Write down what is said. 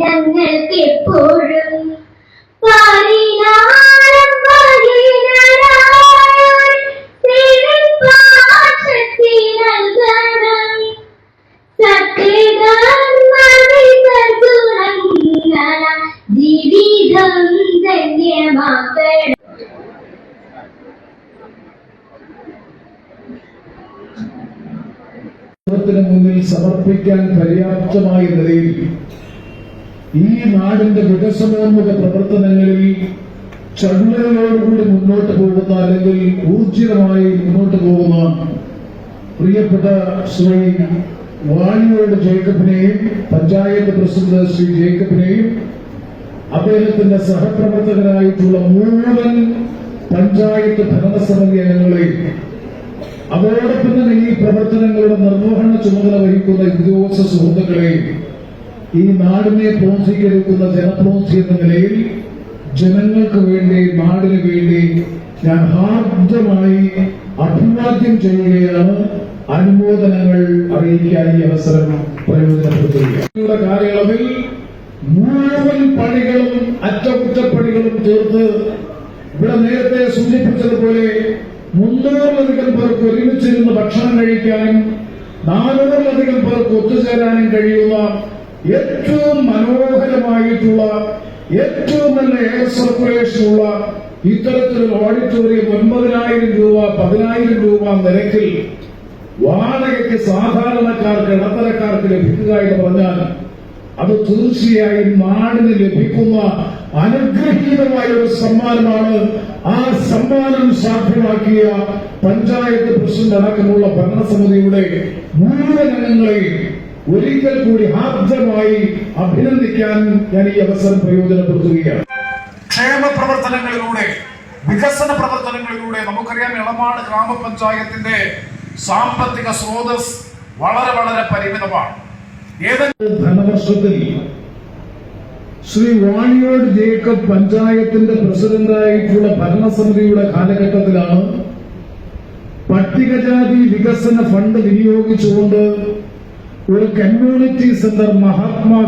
ഞങ്ങൾക്കെപ്പോഴും പരിഹാരം സമൂഹത്തിന് മുന്നിൽ സമർപ്പിക്കാൻ പര്യാപ്തമായ നിലയിൽ ഈ നാടിന്റെ വികസനോന്മുഖ പ്രവർത്തനങ്ങളിൽ ചടുലതയോടുകൂടി മുന്നോട്ട് പോകുന്ന അല്ലെങ്കിൽ ഊർജിതമായി മുന്നോട്ട് പോകുന്ന പ്രിയപ്പെട്ട ശ്രീ വാണിയോട് ജേക്കബിനെയും പഞ്ചായത്ത് പ്രസിഡന്റ് ശ്രീ ജേക്കബിനെയും അദ്ദേഹത്തിന്റെ സഹപ്രവർത്തകരായിട്ടുള്ള മുഴുവൻ പഞ്ചായത്ത് ഭരണസമിതി അംഗങ്ങളെയും പ്രവർത്തനങ്ങളുടെ നിർവഹണ ചുമതല വഹിക്കുന്ന ഉദ്യോഗസ്ഥ സുഹൃത്തുക്കളെയും ഈ നാടിനെ പ്രോത്സാഹിക്കുന്ന ജനപ്രോത്സി എന്ന നിലയിൽ ജനങ്ങൾക്ക് വേണ്ടി നാടിന് വേണ്ടി ഞാൻ ഹാർദ്ദമായി അഭിവാദ്യം ചെയ്യുകയാണ്. അനുമോദനങ്ങൾ അറിയിക്കാൻ ഈ അവസരം പ്രയോജനപ്പെടുത്തുകയാണ്. കാലയളവിൽ മുഴുവൻ പണികളും അറ്റകുറ്റപ്പണികളും തീർത്ത് ഇവിടെ നേരത്തെ സൂചിപ്പിച്ചതുപോലെ മുന്നൂറിലധികം പേർക്ക് ഒരുമിച്ചിരുന്ന് ഭക്ഷണം കഴിക്കാനും നാനൂറിലധികം പേർക്ക് ഒത്തുചേരാനും കഴിയുന്ന ഏറ്റവും മനോഹരമായിട്ടുള്ള ഏറ്റവും നല്ല എയർ സർക്കുലേഷൻ ഉള്ള ഇത്തരത്തിലൊരു ഓഡിറ്റോറിയം ഒൻപതിനായിരം രൂപ പതിനായിരം രൂപ നിരക്കിൽ വാടകയ്ക്ക് സാധാരണക്കാർക്ക് ഇടത്തരക്കാർക്ക് ലഭിക്കുക എന്ന് പറഞ്ഞാൽ അത് തീർച്ചയായും നാടിന് ലഭിക്കുന്ന അനുഗ്രഹീതമായ ഒരു സമ്മാനമാണ് ആ സമ്മാനം സാധ്യമാക്കിയ പഞ്ചായത്ത് പ്രസിഡന്റ് അടക്കമുള്ള ഭരണസമിതിയുടെ മുഴുവൻ ഒരിക്കൽ കൂടി ഹാർദ്ദമായി അഭിനന്ദിക്കാൻ ഞാൻ ഈ അവസരം പ്രയോജനപ്പെടുത്തുകയാണ്. ക്ഷേമ പ്രവർത്തനങ്ങളിലൂടെ വികസന പ്രവർത്തനങ്ങളിലൂടെ നമുക്കറിയാം ഇളമാട് ഗ്രാമപഞ്ചായത്തിന്റെ സാമ്പത്തിക സ്രോതസ് വളരെ വളരെ പരിമിതമാണ്. ഏതെങ്കിലും ധനവർഷത്തിൽ ശ്രീ വാണിയോട് ജേക്കബ് പഞ്ചായത്തിന്റെ പ്രസിഡന്റായിട്ടുള്ള ഭരണസമിതിയുടെ കാലഘട്ടത്തിലാണ് പട്ടികജാതി വികസന ഫണ്ട് വിനിയോഗിച്ചുകൊണ്ട് ഒരു കമ്മ്യൂണിറ്റി സെന്റർ മഹാത്മാ